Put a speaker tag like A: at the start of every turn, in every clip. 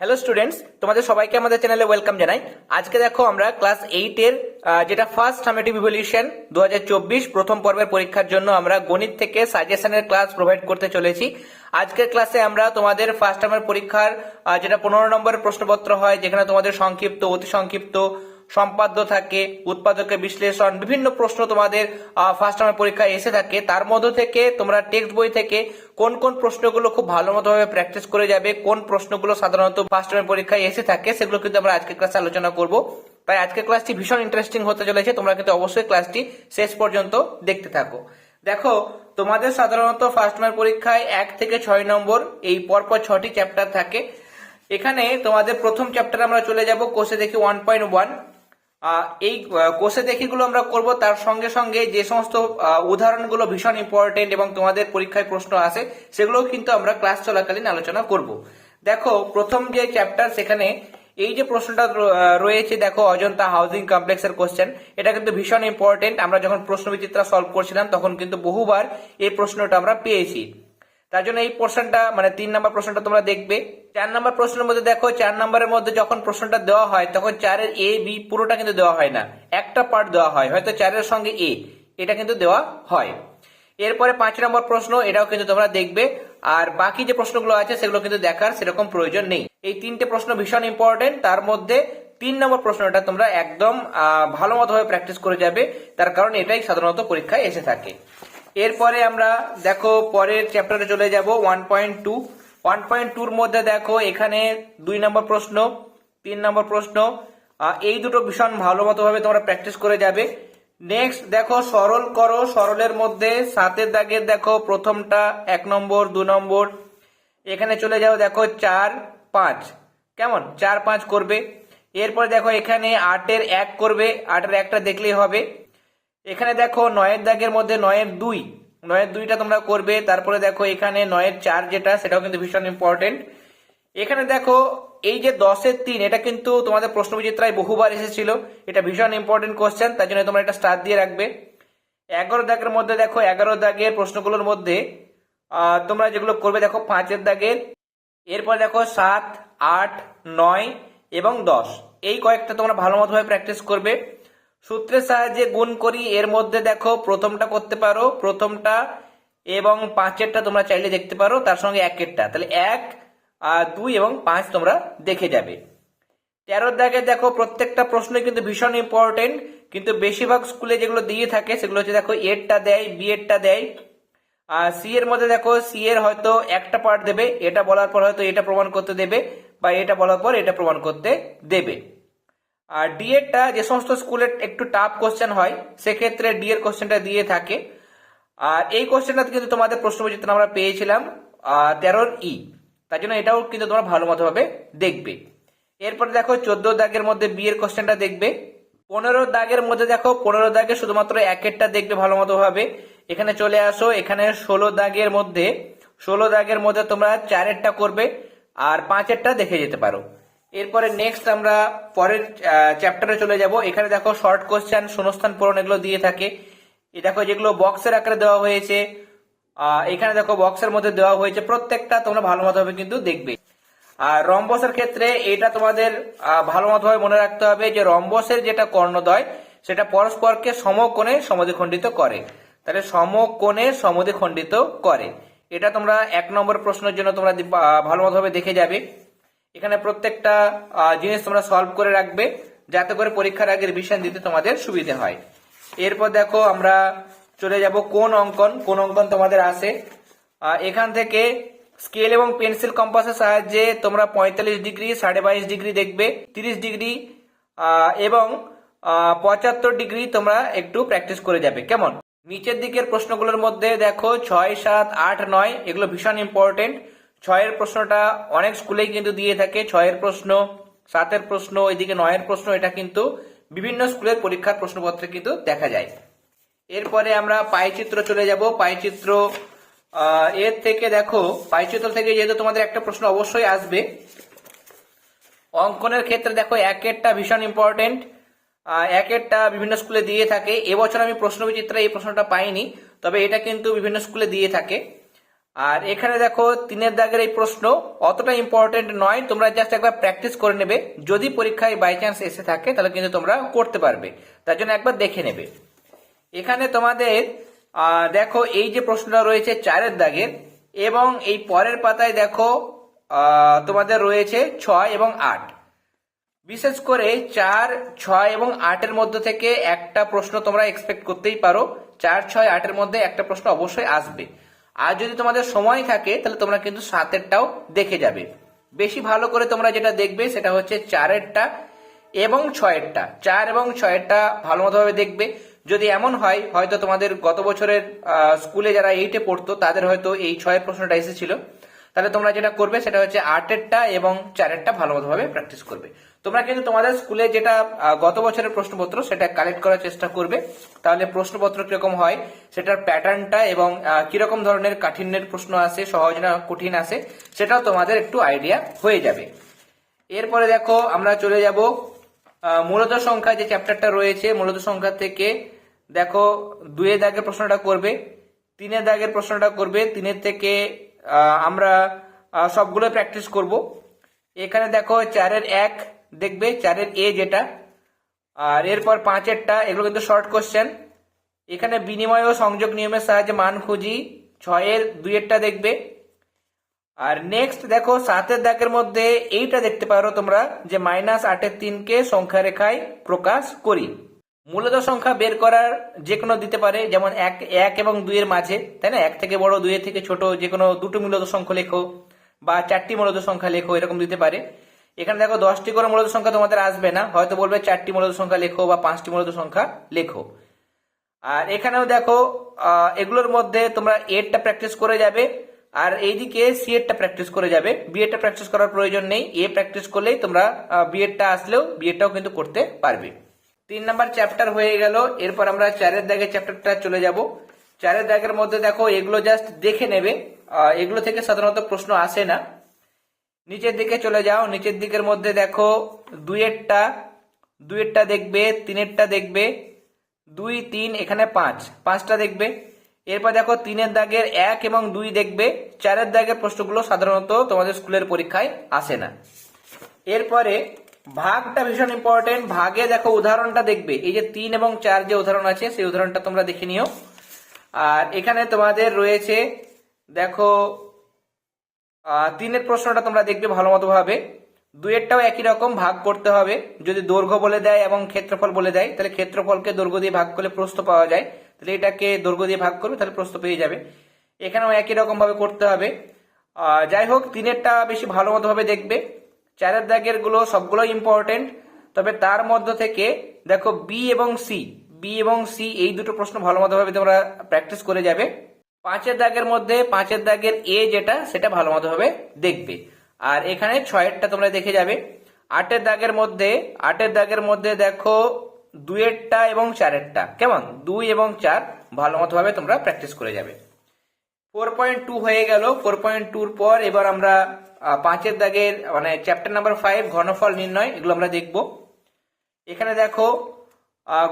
A: Hello students তোমাদের সবাইকে আমাদের চ্যানেলে ওয়েলকাম জানাই। আজকে দেখো আমরা ক্লাস এইটের যেটা ফার্স্ট সামেটিভ ইভলিউশন দু প্রথম পর্বের পরীক্ষার জন্য আমরা গণিত থেকে সাজেশনের ক্লাস প্রোভাইড করতে চলেছি। আজকের ক্লাসে আমরা তোমাদের ফার্স্ট টার্মের পরীক্ষার যেটা পনেরো নম্বরের প্রশ্নপত্র হয়, যেখানে তোমাদের সংক্ষিপ্ত, অতি সংক্ষিপ্ত সম্পাদ্য থাকে, উৎপাদকের বিশ্লেষণ, বিভিন্ন প্রশ্ন তোমাদের ফার্স্ট টার্মের পরীক্ষায় এসে থাকে। তার মধ্য থেকে তোমরা টেক্সট বই থেকে কোন কোন প্রশ্নগুলো খুব ভালো মতো ভাবে প্র্যাকটিস করে যাবে, কোন প্রশ্নগুলো সাধারণত ফার্স্ট টার্মের পরীক্ষায় এসে থাকে, সেগুলো কিন্তু আমরা আজকের ক্লাসে আলোচনা করব। তাই আজকের ক্লাসটি ভীষণ ইন্টারেস্টিং হতে চলেছে, তোমরা কিন্তু অবশ্যই ক্লাসটি শেষ পর্যন্ত দেখতে থাকো। দেখো, তোমাদের সাধারণত ফার্স্ট টার্মের পরীক্ষায় এক থেকে ছয় নম্বর, এই পরপর ছটি চ্যাপ্টার থাকে। এখানে তোমাদের প্রথম চ্যাপ্টার আমরা চলে যাব কোষে দেখি ওয়ান পয়েন্ট ওয়ান এই কোষে দেখিগুলো আমরা করব। তার সঙ্গে সঙ্গে যে সমস্ত উদাহরণগুলো ভীষণ ইম্পর্টেন্ট এবং তোমাদের পরীক্ষায় প্রশ্ন আসে, সেগুলোও কিন্তু আমরা ক্লাস চলাকালীন আলোচনা করব। দেখো, প্রথম যে চ্যাপ্টার সেখানে এই যে প্রশ্নটা রয়েছে, দেখো, অজন্তা হাউজিং কমপ্লেক্সের কোশ্চেন এটা কিন্তু ভীষণ ইম্পর্টেন্ট আমরা যখন প্রশ্ন বিচিত্রা সলভ করছিলাম, তখন কিন্তু বহুবার এই প্রশ্নটা আমরা পেয়েছি। তার জন্য এই প্রশ্নটা মানে তিন নম্বর প্রশ্নটা তোমরা দেখবে। চার নম্বর প্রশ্নের মধ্যে দেখো, চার নম্বরের মধ্যে যখন প্রশ্নটা দেওয়া হয়, তখন চারের এ বি পুরোটা কিন্তু দেওয়া হয় না। একটা পার্ট দেওয়া হয়, হয়তো চারের সঙ্গে এ এটা কিন্তু দেওয়া হয়। এরপরে পাঁচ নম্বর প্রশ্ন, এটাও কিন্তু তোমরা দেখবে। আর বাকি যে প্রশ্নগুলো আছে, সেগুলো কিন্তু দেখার সেরকম প্রয়োজন নেই। এই তিনটে প্রশ্ন ভীষণ ইম্পর্টেন্ট তার মধ্যে তিন নম্বর প্রশ্নটা তোমরা একদম ভালো মতো ভাবে প্র্যাকটিস করে যাবে। তার কারণ এটাই সাধারণত পরীক্ষায় এসে থাকে। এরপরে আমরা দেখো পরের চ্যাপ্টারে চলে যাব one point two one point টুর মধ্যে দেখো এখানে দুই নম্বর প্রশ্ন, তিন নম্বর প্রশ্ন। এই দুটো ভীষণ ভালো মতো ভাবে তোমরা প্র্যাকটিস করে যাবে। নেক্সট দেখো সরল করো, সরলের মধ্যে সাতের দাগের দেখো প্রথমটা এক নম্বর, দু নম্বর। এখানে চলে যাও দেখো চার, পাঁচ। কেমন? চার, পাঁচ করবে। এরপরে দেখো এখানে আটের এক করবে, আটের একটা দেখলেই হবে। এখানে দেখো নয়ের দাগের মধ্যে নয়ের দুই। নয়ের দুইটা তোমরা করবে, তারপরে দেখো এখানে নয়ের চার যেটা, সেটাও কিন্তু ভীষণ ইম্পর্টেন্ট এখানে দেখো এই যে দশের তিন, এটা কিন্তু তোমাদের প্রশ্ন বিচিত্রায় বহুবার এসেছিল। এটা ভীষণ ইম্পর্টেন্ট কোশ্চেন তার জন্য তোমরা এটা স্টার দিয়ে রাখবে। এগারো দাগের মধ্যে দেখো, এগারো দাগের প্রশ্নগুলোর মধ্যে তোমরা যেগুলো করবে দেখো পাঁচের দাগের। এরপর দেখো সাত, আট, নয় এবং দশ। এই কয়েকটা তোমরা ভালো মতোভাবে প্র্যাকটিস করবে। সূত্রের সাহায্যে গুণ করি, এর মধ্যে দেখো প্রথমটা করতে পারো, প্রথমটা এবং পাঁচেরটা তোমরা চাইলে দেখতে পারো, তার সঙ্গে একেরটা। তাহলে এক আর দুই এবং পাঁচ তোমরা দেখে যাবে। তেরোর দাগে দেখো প্রত্যেকটা প্রশ্নই কিন্তু ভীষণ ইম্পর্টেন্ট কিন্তু বেশিরভাগ স্কুলে যেগুলো দিয়ে থাকে, সেগুলো হচ্ছে দেখো এরটা দেয় বি এরটা দেয়। আর সি এর মধ্যে দেখো, সি এর হয়তো একটা পার্ট দেবে, এটা বলার পর হয়তো এটা প্রমাণ করতে দেবে, বা এটা বলার পর এটা প্রমাণ করতে দেবে। আর ডি এরটা যে সমস্ত স্কুলের একটু টাফ কোশ্চেন হয়, সেক্ষেত্রে ডি এর কোশ্চেনটা দিয়ে থাকে। আর এই কোশ্চেনটা কিন্তু তোমাদের প্রশ্ন বিচিত্র আমরা পেয়েছিলাম তেরোর ই তার জন্য এটাও কিন্তু তোমরা ভালো মতো ভাবে দেখবে। এরপরে দেখো চোদ্দ দাগের মধ্যে বি এর কোশ্চেনটা দেখবে। পনেরো দাগের মধ্যে দেখো, পনেরো দাগে শুধুমাত্র একেরটা দেখবে ভালো মতো ভাবে এখানে চলে আসো, এখানে ষোলো দাগের মধ্যে, ষোলো দাগের মধ্যে তোমরা চারেরটা করবে, আর পাঁচেরটা দেখে যেতে পারো। এরপরে নেক্সট আমরা পরের চ্যাপ্টারে চলে যাব। এখানে দেখো শর্ট কোশ্চেন শূন্যস্থান পূরণ এগুলো দিয়ে থাকে। এই দেখো যেগুলো বক্সের আকারে দেওয়া হয়েছে এখানে দেখো বক্সের মধ্যে দেওয়া হয়েছে প্রত্যেকটা, তোমরা ভালো মতো ভাবে কিন্তু দেখবে। আর রম্বসের ক্ষেত্রে এটা তোমাদের ভালো মতো ভাবে মনে রাখতে হবে যে রম্বসের যেটা কর্ণদ্বয়, সেটা পরস্পরকে সমকোণে সমদ্বিখণ্ডিত করে। তাহলে সমকোণে সমদ্বিখণ্ডিত করে। এটা তোমরা এক নম্বর প্রশ্নের জন্য তোমরা ভালো মতো ভাবে দেখে যাবে। এখানে প্রত্যেকটা জিনিস তোমরা সলভ করে রাখবে, যাতে করে পরীক্ষার আগে রিভিশন দিতে তোমাদের সুবিধে হয়। এরপর দেখো আমরা চলে যাব কোন অঙ্কন কোন অঙ্কন তোমাদের আসে। এখান থেকে স্কেল এবং পেন্সিল কম্পাসের সাহায্যে তোমরা পঁয়তাল্লিশ ডিগ্রি, সাড়ে বাইশ ডিগ্রি দেখবে, তিরিশ ডিগ্রি এবং পঁচাত্তর ডিগ্রি তোমরা একটু প্র্যাকটিস করে যাবে। কেমন? নিচের দিকের প্রশ্নগুলোর মধ্যে দেখো ছয়, সাত, আট, নয়, এগুলো ভীষণ ইম্পর্টেন্ট ছয়ের প্রশ্নটা অনেক স্কুলেই কিন্তু দিয়ে থাকে। ছয়ের প্রশ্ন, সাতের প্রশ্ন এদিকে নয়ের প্রশ্ন, এটা কিন্তু বিভিন্ন স্কুলের পরীক্ষার প্রশ্নপত্রে কিন্তু দেখা যায়। এরপরে আমরা পাইচিত্র চলে যাব। পাইচিত্র এর থেকে দেখো, পাইচিত্র থেকে যেহেতু তোমাদের একটা প্রশ্ন অবশ্যই আসবে। অঙ্কনের ক্ষেত্রে দেখো, একেরটা ভীষণ ইম্পর্টেন্ট একেরটা বিভিন্ন স্কুলে দিয়ে থাকে। এবছর আমি প্রশ্ন বিচিত্রা এই প্রশ্নটা পাইনি, তবে এটা কিন্তু বিভিন্ন স্কুলে দিয়ে থাকে। আর এখানে দেখো তিনের দাগের এই প্রশ্ন, অতটা ইম্পর্টেন্ট নয়, তোমরা জাস্ট একবার প্র্যাকটিস করে নেবে। যদি পরীক্ষায় বাই চান্স এসে থাকে, তাহলে কিন্তু তোমরা করতে পারবে। তার জন্য একবার দেখে নেবে। এখানে তোমাদের দেখো এই যে প্রশ্নটা রয়েছে চারের দাগের এবং এই পরের পাতায় দেখো তোমাদের রয়েছে ছয় এবং আট। বিশেষ করে চার, ছয় এবং আটের মধ্যে থেকে একটা প্রশ্ন তোমরা এক্সপেক্ট করতেই পারো। চার, ছয়, আটের মধ্যে একটা প্রশ্ন অবশ্যই আসবে। আর যদি তোমাদের সময় থাকে, তাহলে তোমরা কিন্তু সাতেরটাও দেখে যাবে। বেশি ভালো করে তোমরা যেটা দেখবে, সেটা হচ্ছে চারেরটা এবং ছয়েরটা। চার এবং ছয়েরটা ভালো মতোভাবে দেখবে। যদি এমন হয়, হয়তো তোমাদের গত বছরের স্কুলে যারা এইটে পড়তো, তাদের হয়তো এই ছয়ের প্রশ্নটা এসেছিল। তাহলে তোমরা যেটা করবে সেটা হচ্ছে আটেরটা এবং চারেরটা ভালো মতোভাবে প্র্যাকটিস করবে। তোমরা কিন্তু তোমাদের স্কুলে যেটা গত বছরের প্রশ্নপত্র সেটা কালেক্ট করার চেষ্টা করবে। তাহলে প্রশ্নপত্র কীরকম হয়, সেটার প্যাটার্নটা এবং কীরকম ধরনের কাঠিন্যের প্রশ্ন আসে, সহজ না কঠিন আসে, সেটাও তোমাদের একটু আইডিয়া হয়ে যাবে। এরপরে দেখো, আমরা চলে যাব মূলত সংখ্যা যে চ্যাপ্টারটা রয়েছে, মূলত সংখ্যা থেকে দেখো দুয়ের দাগের প্রশ্নটা করবে, তিনের দাগের প্রশ্নটা করবে, তিনের থেকে আমরা সবগুলো প্র্যাকটিস করব। এখানে দেখো চারের এক, দেখবে চারের এ যেটা, আর এরপর পাঁচেরটা, এগুলো কিন্তু শর্ট কোশ্চেন এখানে বিনিময় ও সংযোগ নিয়মের সাহায্যে মান খুঁজি, ছয়ের, দুইয়েরটা দেখবে। আর নেক্সট দেখো সাতের দাগের মধ্যে এইটা দেখতে পারো তোমরা, যে মাইনাস আটের তিনকে সংখ্যা রেখায় প্রকাশ করি। মূলত সংখ্যা বের করার যে কোনো দিতে পারে, যেমন এক এক এবং দুইয়ের মাঝে, তাই না? এক থেকে বড় দুইয়ের থেকে ছোট যে কোনো দুটো মূলত সংখ্যা লেখো বা চারটি মূলত সংখ্যা লেখো, এরকম দিতে পারে। এখানে দেখো, দশটি করে মূলত সংখ্যা তোমাদের আসবে না, হয়তো বলবে চারটি মূলত সংখ্যা লেখো বা পাঁচটি মূলত সংখ্যা লেখো। আর এখানেও দেখো এগুলোর মধ্যে তোমরা এরটা প্র্যাকটিস করে যাবে, আর এইদিকে সি এরটা প্র্যাকটিস করে যাবে। বি এরটা প্র্যাকটিস করার প্রয়োজন নেই এ প্র্যাকটিস করলেই তোমরা বি এরটা আসলেও বি এরটাও কিন্তু করতে পারবে। তিন নাম্বার চ্যাপ্টার হয়ে গেল। এরপর আমরা চারের দাগের চ্যাপ্টারটা চলে যাব। চারের দাগের মধ্যে দেখো, এগুলো জাস্ট দেখে নেবে। এগুলো থেকে সাধারণত প্রশ্ন আসে না। নিচের দিকে চলে যাও। নিচের দিকের মধ্যে দেখো, দুইয়েরটা দুইয়েরটা দেখবে, তিনেরটা দেখবে। দুই, তিন, এখানে পাঁচ। পাঁচটা দেখবে। এরপর দেখো, তিনের দাগের এক এবং দুই দেখবে। চারের দাগের প্রশ্নগুলো সাধারণত তোমাদের স্কুলের পরীক্ষায় আসে না। এরপরে ভাগটা ভীষণ ইম্পর্টেন্ট ভাগে দেখো উদাহরণটা দেখবে। এই যে তিন এবং চার যে উদাহরণ আছে, সেই উদাহরণটা তোমরা দেখে নিও। আর এখানে তোমাদের রয়েছে, দেখো তিনের প্রশ্নটা তোমরা দেখবে ভালো মতো ভাবে দুয়েরটাও একই রকম, ভাগ করতে হবে। যদি দৈর্ঘ্য বলে দেয় এবং ক্ষেত্রফল বলে দেয়, তাহলে ক্ষেত্রফলকে দৈর্ঘ্য দিয়ে ভাগ করলে প্রস্থ পাওয়া যায়। তাহলে এটাকে দৈর্ঘ্য দিয়ে ভাগ করবে, তাহলে প্রস্থ পেয়ে যাবে। এখানেও একই রকম ভাবে করতে হবে। যাই হোক, তিনেরটা বেশি ভালো মতো ভাবে দেখবে। চারের দাগেরগুলো সবগুলো ইম্পর্টেন্ট তবে তার মধ্য থেকে দেখো বি এবং সি বি এবং সি এই দুটো প্রশ্ন ভালো মতো ভাবে তোমরা প্র্যাকটিস করে যাবে। পাঁচের দাগের মধ্যে পাঁচের দাগের এ যেটা, সেটা ভালো মতো ভাবে দেখবে। আর এখানে ছয়েরটা তোমরা দেখে যাবে। আটের দাগের মধ্যে, আটের দাগের মধ্যে দেখো দুয়েরটা এবং চারেরটা। কেমন? দুই এবং চার ভালো মতো ভাবে তোমরা প্র্যাকটিস করে যাবে। ফোর পয়েন্ট টু হয়ে গেল। ফোর পয়েন্ট টুর পর এবার আমরা পাঁচের দাগের মানে চ্যাপ্টার নাম্বার ফাইভ ঘনফল নির্ণয়, এগুলো আমরা দেখব। এখানে দেখো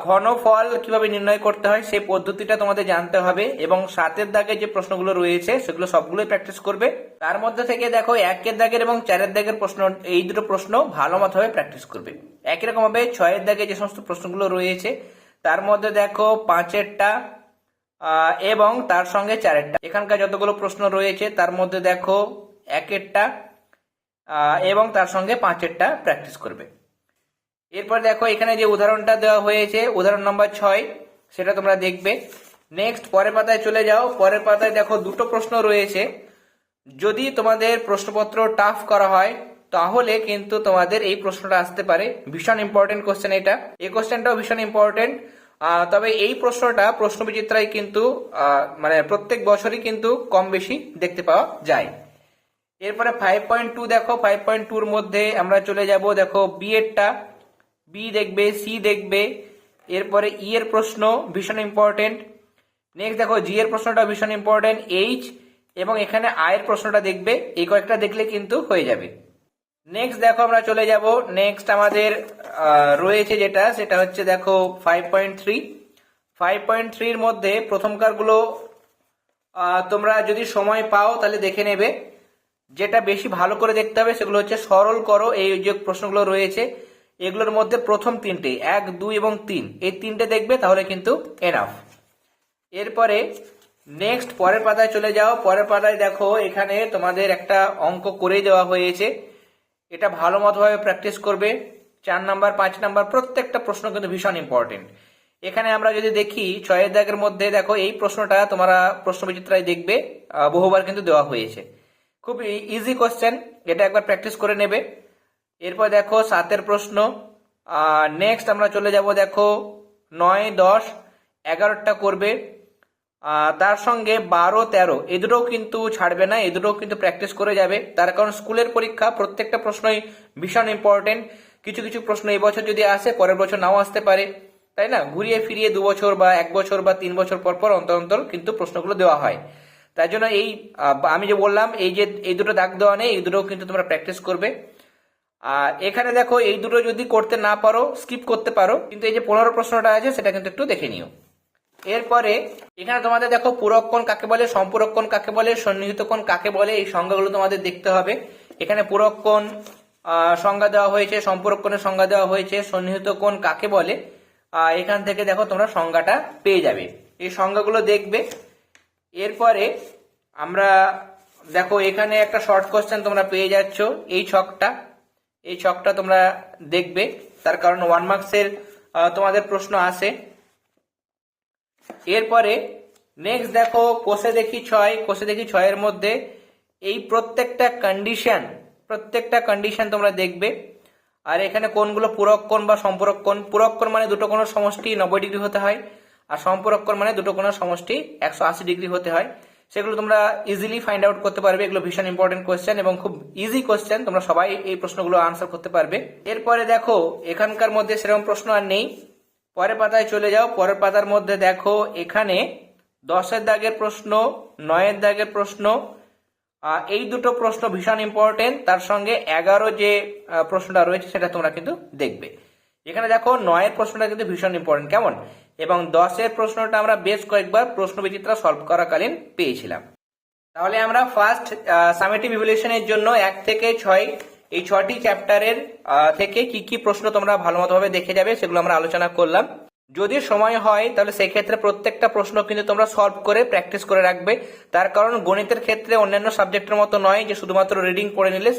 A: ঘনফল কীভাবে নির্ণয় করতে হয়, সেই পদ্ধতিটা তোমাদের জানতে হবে, এবং সাতের দাগে যে প্রশ্নগুলো রয়েছে, সেগুলো সবগুলোই প্র্যাকটিস করবে। তার মধ্যে থেকে দেখো, একের দাগের এবং চারের দাগের প্রশ্ন, এই দুটো প্রশ্ন ভালো মতোভাবে প্র্যাকটিস করবে। একই রকম ভাবে ছয়ের দাগে যে সমস্ত প্রশ্নগুলো রয়েছে, তার মধ্যে দেখো পাঁচেরটা এবং তার সঙ্গে চারেরটা। এখানকার যতগুলো প্রশ্ন রয়েছে, তার মধ্যে দেখো একেরটা এবং তার সঙ্গে পাঁচেরটা প্র্যাকটিস করবে। এরপর দেখো, এখানে যে উদাহরণটা দেওয়া হয়েছে, উদাহরণ নম্বর ছয়, সেটা তোমরা দেখবে। নেক্সট পরের পাতায় চলে যাও। পরের পাতায় দেখো, দুটো প্রশ্ন রয়েছে। যদি তোমাদের প্রশ্নপত্র টাফ করা হয়, তাহলে কিন্তু তোমাদের এই প্রশ্নটা আসতে পারে। ভীষণ ইম্পর্টেন্ট কোশ্চেন এটা। এই কোশ্চেনটাও ভীষণ ইম্পর্টেন্ট তবে এই প্রশ্নটা প্রশ্ন বিচিত্রায় কিন্তু মানে প্রত্যেক বছরই কিন্তু কম বেশি দেখতে পাওয়া যায়। এরপরে ফাইভ পয়েন্ট টু দেখো ফাইভ পয়েন্ট টুর মধ্যে আমরা চলে যাব, দেখো বি এরটা বি দেখবে সি দেখবে, এরপরে ই এর প্রশ্ন, ভীষণ ইম্পর্টেন্ট নেক্সট দেখো জি এর প্রশ্নটা ভীষণ ইম্পর্টেন্ট এইচ এবং এখানে আয়ের প্রশ্নটা দেখবে, এই কয়েকটা দেখলে কিন্তু হয়ে যাবে। নেক্সট দেখো, আমরা চলে যাব নেক্সট আমাদের রয়েছে যেটা, সেটা হচ্ছে দেখো five point three five point থ্রির মধ্যে প্রথমকারগুলো তোমরা যদি সময় পাও, তাহলে দেখে নেবে। যেটা বেশি ভালো করে দেখতে হবে সেগুলো হচ্ছে সরল করো, এই যে প্রশ্নগুলো রয়েছে, এগুলোর মধ্যে প্রথম তিনটে, এক, দুই এবং তিন, এই তিনটে দেখবে তাহলে কিন্তু এনাফ এরপরে নেক্সট পরের পাতায় চলে যাও, পরের পাতায় দেখো এখানে তোমাদের একটা অঙ্ক করে দেওয়া হয়েছে, এটা ভালো মতোভাবে প্র্যাকটিস করবে, চার নাম্বার, পাঁচ নাম্বার, প্রত্যেকটা প্রশ্ন কিন্তু ভীষণ ইম্পর্টেন্ট এখানে আমরা যদি দেখি, ছয়ের দাগের মধ্যে দেখো, এই প্রশ্নটা তোমরা প্রশ্ন বিচিত্রায় দেখবে বহুবার কিন্তু দেওয়া হয়েছে। খুব ইজি কোশ্চেন এটা একবার প্র্যাকটিস করে নেবে। এরপর দেখো সাতের প্রশ্ন নেক্সট আমরা চলে যাব দেখো নয়, দশ, এগারোটা করবে। তার সঙ্গে বারো, তেরো, এ দুটোও কিন্তু ছাড়বে না, এ দুটোও কিন্তু প্র্যাকটিস করে যাবে। তার কারণ স্কুলের পরীক্ষা, প্রত্যেকটা প্রশ্নই ভীষণ ইম্পর্টেন্ট কিছু কিছু প্রশ্ন এই বছর যদি আসে, পরের বছর নাও আসতে পারে। তাই না? ঘুরিয়ে ফিরিয়ে দু বছর বা এক বছর বা তিন বছর পর পর অন্তর অন্তর কিন্তু প্রশ্নগুলো দেওয়া হয়। তাই জন্য এই আমি যে বললাম, এই যে এই দুটো দাগ দেওয়া নেই, এই দুটো কিন্তু তোমরা প্র্যাকটিস করবে। আর এখানে দেখো, এই দুটো যদি করতে না পারো স্কিপ করতে পারো, কিন্তু এই যে পনেরো প্রশ্নটা আছে, সেটা কিন্তু একটু দেখে নিও। এরপরে, এখানে তোমাদের দেখো পুরক্ষণ কাকে বলে সম্পূরক্ষণ কাকে বলে, সন্নিহিত কোণ কাকে বলে, এই সংজ্ঞাগুলো তোমাদের দেখতে হবে। এখানে পুরক্ষণ সংজ্ঞা দেওয়া হয়েছে সম্পূরক্ষণের সংজ্ঞা দেওয়া হয়েছে, সন্নিহিত কোণ কাকে বলে এখান থেকে দেখো তোমরা সংজ্ঞাটা পেয়ে যাবে। এই সংজ্ঞাগুলো দেখবে এরপরে আমরা, দেখো এখানে একটা শর্ট কোশ্চেন তোমরা পেয়ে যাচ্ছ, এই ছকটা। এই ছকটা তোমরা দেখবে, তার কারণ ওয়ান মার্কসের তোমাদের প্রশ্ন আসে এরপরে নেক্সট দেখো কোষে দেখি ছয় কোষে দেখি ছয়ের মধ্যে এই প্রত্যেকটা কন্ডিশন প্রত্যেকটা কন্ডিশন তোমরা দেখবে। আর এখানে কোনগুলো পুরক্ষণ বা সম্পূরক্ষণ পুরক্ষণ মানে দুটো কোনো সমষ্টি নব্বই ডিগ্রি হতে হয়। আর সম্পূরক্ষণ মানে দুটো কোনো সমষ্টি একশো আশি ডিগ্রি হতে হয়। সেগুলো তোমরা ইজিলি ফাইন্ড আউট করতে পারবে। এগুলো ভীষণ ইম্পর্টেন্ট কোয়েশ্চেন এবং খুব ইজি কোয়েশ্চেন তোমরা সবাই এই প্রশ্নগুলো আনসার করতে পারবে। এরপরে দেখো, এখানকার মধ্যে সেরকম প্রশ্ন আর নেই। পরের পাতায় চলে যাও। পরের পাতার মধ্যে দেখো, এখানে দশের দাগের প্রশ্ন, নয়ের দাগের প্রশ্ন এই দুটো প্রশ্ন ভীষণ ইম্পর্টেন্ট তার সঙ্গে এগারো যে প্রশ্নটা রয়েছে সেটা তোমরা কিন্তু দেখবে। এখানে দেখো, নয়ের প্রশ্নটা কিন্তু ভীষণ ইম্পর্টেন্ট কেমন? এবং দশের প্রশ্নটা আমরা বেশ কয়েকবার প্রশ্ন বিচিত্রা সলভ করাকালীন পেয়েছিলাম। তাহলে আমরা ফার্স্ট সামেটিভ ইভলিউশনের জন্য এক থেকে ছয়, এই ছটি চ্যাপ্টারের থেকে কি কি প্রশ্ন তোমরা ভালো মতোভাবে দেখে যাবে সেগুলো আমরা আলোচনা করলাম। যদি সময় হয়, তাহলে সেই ক্ষেত্রে প্রত্যেকটা প্রশ্ন কিন্তু তোমরা সলভ করে প্র্যাকটিস করে রাখবে। তার কারণ গণিতের ক্ষেত্রে অন্যান্য সাবজেক্টের মতো নয় যে শুধুমাত্র রিডিং পড়ে নিলে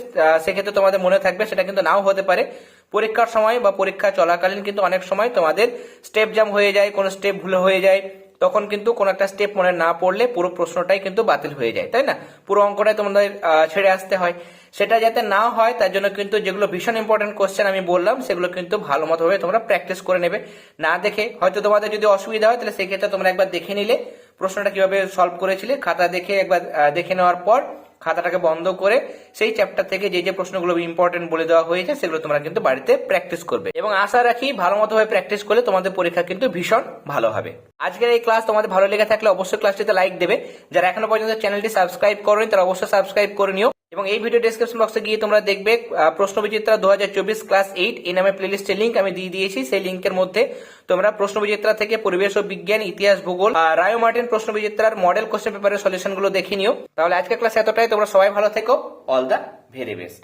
A: সেক্ষেত্রে তোমাদের মনে থাকবে, সেটা কিন্তু নাও হতে পারে। পরীক্ষার সময় বা পরীক্ষা চলাকালীন কিন্তু অনেক সময় তোমাদের স্টেপ জাম হয়ে যায়, কোনো স্টেপ ভুল হয়ে যায়। তখন কিন্তু কোনো একটা স্টেপ মনে না পড়লে পুরো প্রশ্নটাই কিন্তু বাতিল হয়ে যায়, তাই না? পুরো অঙ্কটাই তোমাদের ছেড়ে আসতে হয়। সেটা যাতে না হয়, তার জন্য কিন্তু যেগুলো ভীষণ ইম্পর্টেন্ট কোশ্চেন আমি বললাম, সেগুলো কিন্তু ভালো মতোভাবে তোমরা প্র্যাকটিস করে নেবে। না দেখে হয়তো তোমাদের যদি অসুবিধা হয়, তাহলে সেক্ষেত্রে তোমরা একবার দেখে নিলে প্রশ্নটা কীভাবে সলভ করেছিলে। খাতা দেখে একবার দেখে নেওয়ার পর খাতাটাকে বন্ধ করে সেই চ্যাপ্টার থেকে যে যে প্রশ্নগুলো ইম্পর্টেন্ট বলে দেওয়া হয়েছে, সেগুলো তোমরা কিন্তু বাড়িতে প্র্যাকটিস করবে। এবং আশা রাখি ভালো মতোভাবে প্র্যাকটিস করলে তোমাদের পরীক্ষা কিন্তু ভীষণ ভালো হবে। আজকের এই ক্লাস তোমাদের ভালো লেগে থাকলে অবশ্যই ক্লাসটিতে লাইক দেবে। যারা এখনও পর্যন্ত চ্যানেলটি সাবস্ক্রাইব করেনি, তারা অবশ্যই সাবস্ক্রাইব করে নিও। এবং এই ভিডিও ডিসক্রিপশন বক্সে গিয়ে তোমরা দেখবে প্রশ্ন বিচিত্রা দু হাজার চব্বিশ ক্লাস এইট এই নামে প্লেলিস্টের লিঙ্ক আমি দিয়ে দিয়েছি। সেই লিঙ্কের মধ্যে তোমরা প্রশ্ন বিচিত্রা থেকে পরিবেশ ও বিজ্ঞান, ইতিহাস, ভূগোল আর রায় মার্টিন প্রশ্ন বিচিত্রার মডেল কোশ্চেন পেপারের সলিউশনগুলো দেখে নিও। তাহলে আজকের ক্লাস এতটাই। তোমরা সবাই ভালো থেকো। All the very best